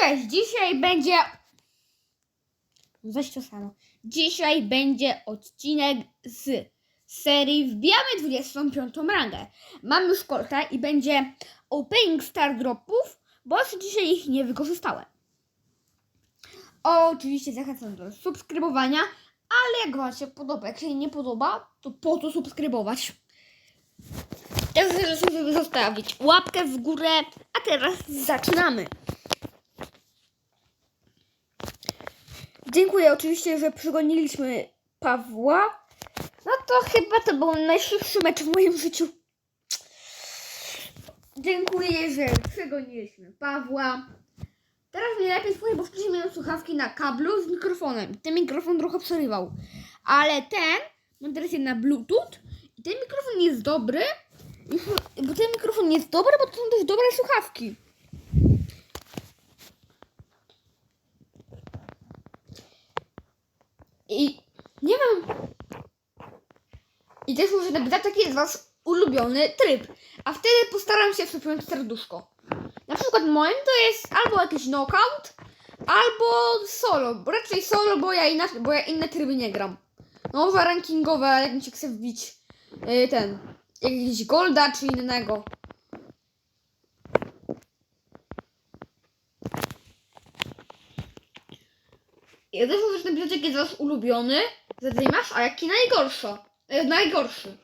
Cześć, dzisiaj będzie. Weź to samo. Dzisiaj będzie odcinek z serii Wbijamy 25 rangę. Mam już kolta i będzie opening star dropów, bo dzisiaj ich nie wykorzystałem. Oczywiście zachęcam do subskrybowania, ale jak Wam się podoba, jak się nie podoba, to po co subskrybować? Zależy, żeby zostawić łapkę w górę, a teraz zaczynamy. Dziękuję oczywiście, że przygoniliśmy Pawła. No to chyba to był najszybszy mecz w moim życiu. Dziękuję, że przegoniliśmy Pawła. Teraz mi lepiej słuchaj, bo wcześniej miałem słuchawki na kablu z mikrofonem. Ten mikrofon trochę przerywał. Ale ten mam teraz je na bluetooth i ten mikrofon jest dobry. Bo ten mikrofon jest dobry, bo to są też dobre słuchawki. I nie wiem. I też muszę napisać, jaki jest wasz ulubiony tryb. A wtedy postaram się przypiąć serduszko. Na przykład moim to jest albo jakiś knockout, albo solo. Raczej solo, bo ja, inaczej, bo ja inne tryby nie gram. No, rankingowe, jak mi się chce wbić yy, ten, jakiś golda czy innego. Ja jaki jest wasz ulubiony, wtedy masz, a jaki najgorszy. E, najgorszy.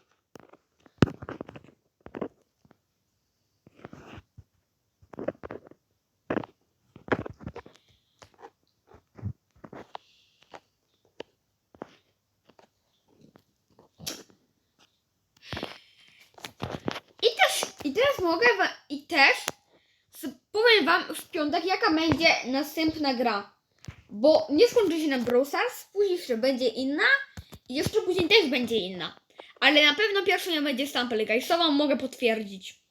I też, i teraz mogę i też powiem wam w piątek, jaka będzie następna gra. Bo nie skończy się na Brawl Stars, później jeszcze będzie inna i jeszcze później też będzie inna. Ale na pewno pierwsza nie będzie Stample wam mogę potwierdzić.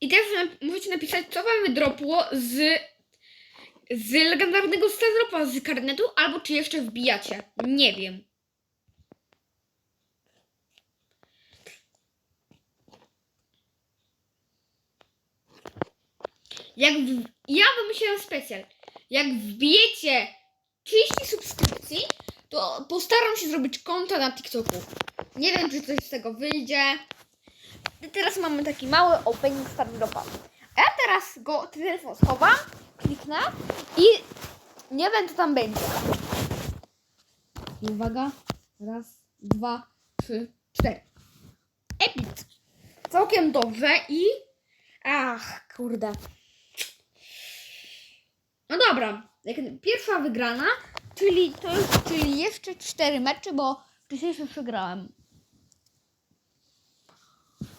I też nap- możecie napisać, co wam wydropło z, z legendarnego Stardropa z karnetu, albo czy jeszcze wbijacie. Nie wiem. Jak w... Ja wymyśliłam specjal. Jak wbijecie 30 subskrypcji, to postaram się zrobić konto na TikToku. Nie wiem, czy coś z tego wyjdzie. I teraz mamy taki mały opening Stardropa. A ja teraz go telefon schowam, kliknę i nie wiem, co tam będzie. I uwaga. Raz, dwa, trzy, cztery. Epic. Całkiem dobrze i... Ach, kurde. No dobra, pierwsza wygrana, czyli to już, czyli jeszcze cztery mecze, bo wcześniejsze przegrałem.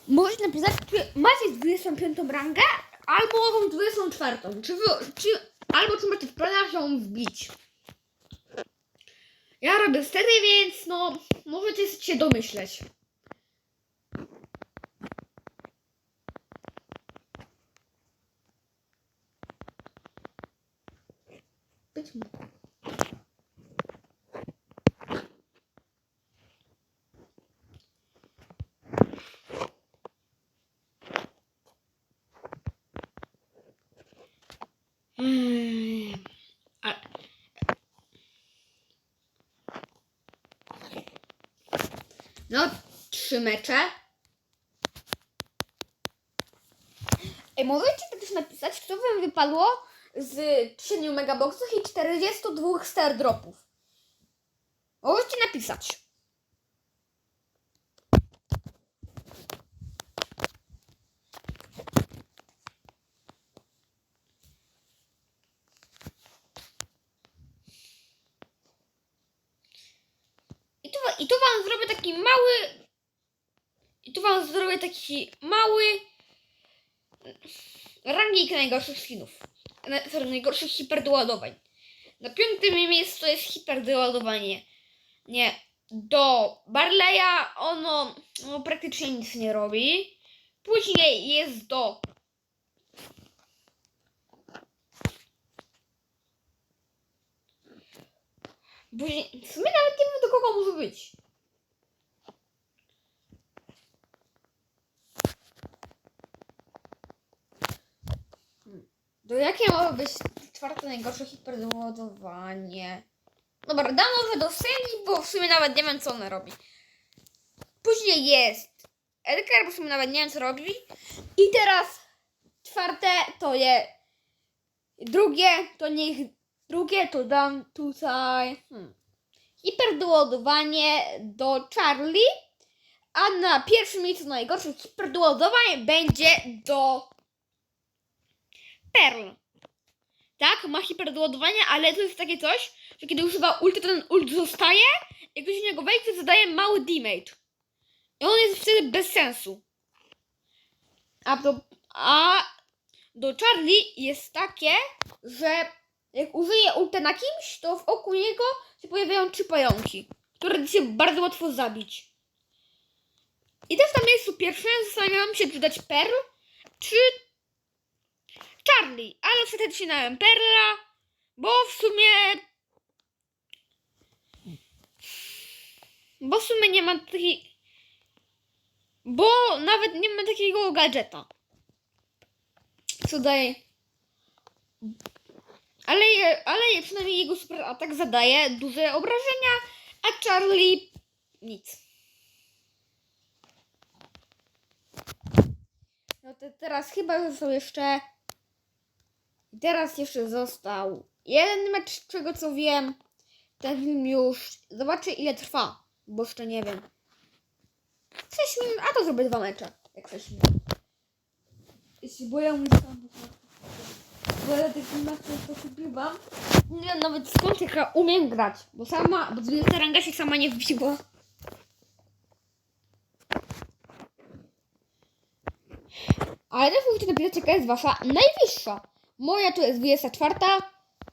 Możecie napisać, czy macie 25 rangę, albo tą 24. Czy wy, czy, albo czy macie w planach ją wbić. Ja robię wtedy, więc no, możecie się domyśleć. No, trzy mecze. Ej, możecie też napisać, co wam wypadło z 7 megaboxów i 42 star dropów. Możecie napisać. I tu, wam zrobię taki mały. I tu wam zrobię taki mały ranking najgorszych skinów. Sorry, najgorszych hiperdoładowań. Na piątym miejscu jest hiperdoładowanie. Nie. Do Barleya ono no, praktycznie nic nie robi. Później jest do. Później. W sumie nawet nie wiem do kogo może być. Do jakie może być czwarte najgorsze hiperdoładowanie? Dobra, dam może do Seli, bo w sumie nawet nie wiem, co ona robi. Później jest Edgar, bo w sumie nawet nie wiem, co robi. I teraz czwarte to jest... Drugie to niech... Drugie to dam tutaj... Hmm. Hiperdoładowanie do Charlie. A na pierwszym miejscu najgorsze hiperdoładowanie będzie do Pearl. Tak, ma hiperdoładowanie, ale to jest takie coś, że kiedy używa ulti, to ten ult zostaje, jak ktoś w niego wejdzie, to zadaje mały damage. I on jest wtedy bez sensu. A do, a do Charlie jest takie, że jak użyje ulta na kimś, to w oku niego się pojawiają trzy pająki, które da się bardzo łatwo zabić. I też na miejscu pierwszym zastanawiałam się, czy dać Pearl, czy Charlie, ale ostatecznie dałem Perla, bo w sumie... Bo w sumie nie ma takiej... Bo nawet nie ma takiego gadżeta. Co daje... Ale, ale przynajmniej jego super atak zadaje duże obrażenia, a Charlie nic. No to teraz chyba został jeszcze. Teraz jeszcze został jeden mecz, z czego co wiem. Ten film już. Zobaczę ile trwa, bo jeszcze nie wiem. 6 minut, a to zrobię dwa mecze. Jak 6 minut. Jeśli bo ja. Bo ja tych to chyba. Nie wiem nawet skąd ja umiem grać. Bo sama, bo 20 ranga się sama nie wbiła. Ale też musicie napisać, jaka jest wasza najwyższa. Moja to jest 24,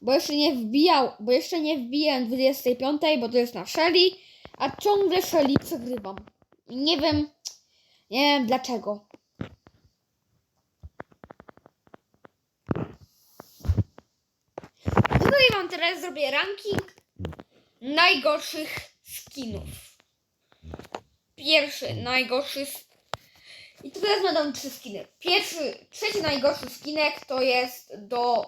bo jeszcze nie wbijał, bo jeszcze nie wbiłem 25, bo to jest na Shelly, a ciągle Shelly przegrywam. Nie wiem, nie wiem dlaczego. Tutaj wam teraz zrobię ranking najgorszych skinów. Pierwszy najgorszy i tu teraz będą trzy skiny. Pierwszy, trzeci najgorszy skinek to jest do.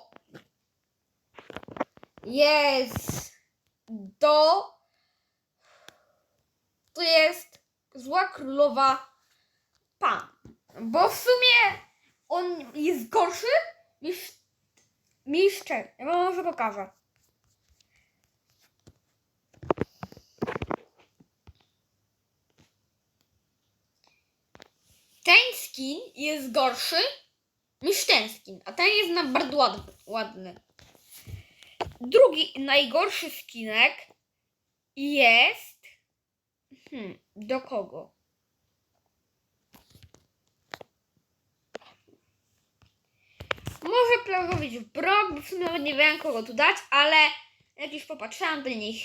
Jest do. To jest zła królowa Pan. Bo w sumie on jest gorszy niż. Ten. Ja wam może pokażę. ten skin jest gorszy niż ten skin, a ten jest na bardzo ład- ładny. Drugi najgorszy skinek jest. Hmm, do kogo? Może planować w brok, bo w sumie nie wiem kogo tu dać, ale jak już popatrzyłam, to niech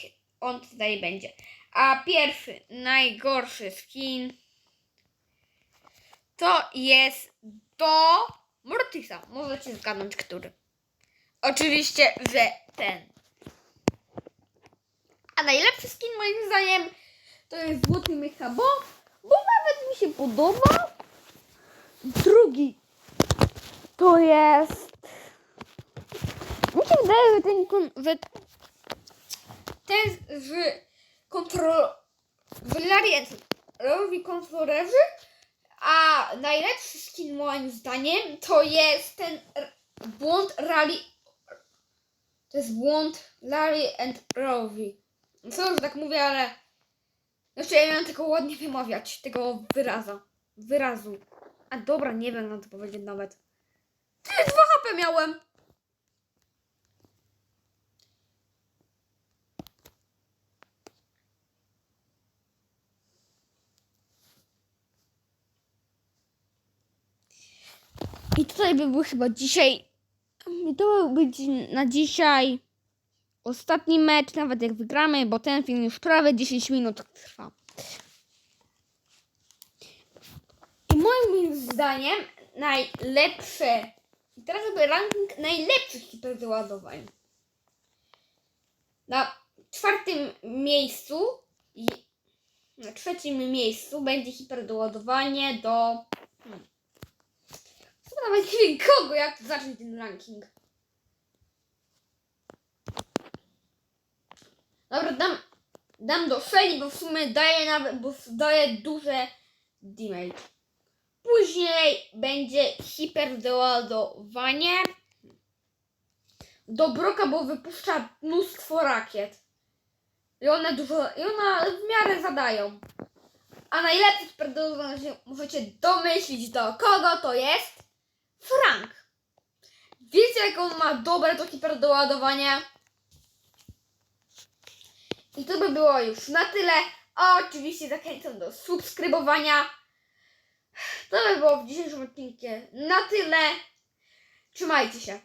on tutaj będzie. A pierwszy, najgorszy skin to jest do Mortisa. Możecie zgadnąć, który. Oczywiście, że ten. A najlepszy skin moim zdaniem to jest Złoty Mycha, bo, bo nawet mi się podoba. Drugi to jest... Mi się wydaje, że ten, że ten, że kontrol... robi kontrolerzy a najlepszy skin moim zdaniem to jest ten błąd Rally. To jest błąd Larry and Rovi. Co że tak mówię, ale jeszcze ja miałem tylko ładnie wymawiać tego wyraza. Wyrazu. A dobra, nie wiem na to powiedzieć nawet. Ty, 2 HP miałem! I tutaj by był chyba dzisiaj. To by być na dzisiaj ostatni mecz, nawet jak wygramy, bo ten film już prawie 10 minut trwa. I moim zdaniem najlepsze. I teraz robię ranking najlepszych hiperdoładowań. Na czwartym miejscu na trzecim miejscu będzie hiperdoładowanie do. Hmm. Chyba Nawet nie wiem kogo, jak zacząć ten ranking. Dobra, dam, dam do Shelly, bo w sumie daje nawet, bo daje duże damage. Później będzie hiperdoładowanie. Do Broka, bo wypuszcza mnóstwo rakiet. I one dużo, i one w miarę zadają. A najlepiej hiperdoładowanie możecie domyślić do kogo to jest Frank. Wiecie jak on ma dobre to hiperdoładowanie? I to by było już na tyle. Oczywiście zachęcam do subskrybowania. To by było w dzisiejszym odcinku na tyle. Trzymajcie się.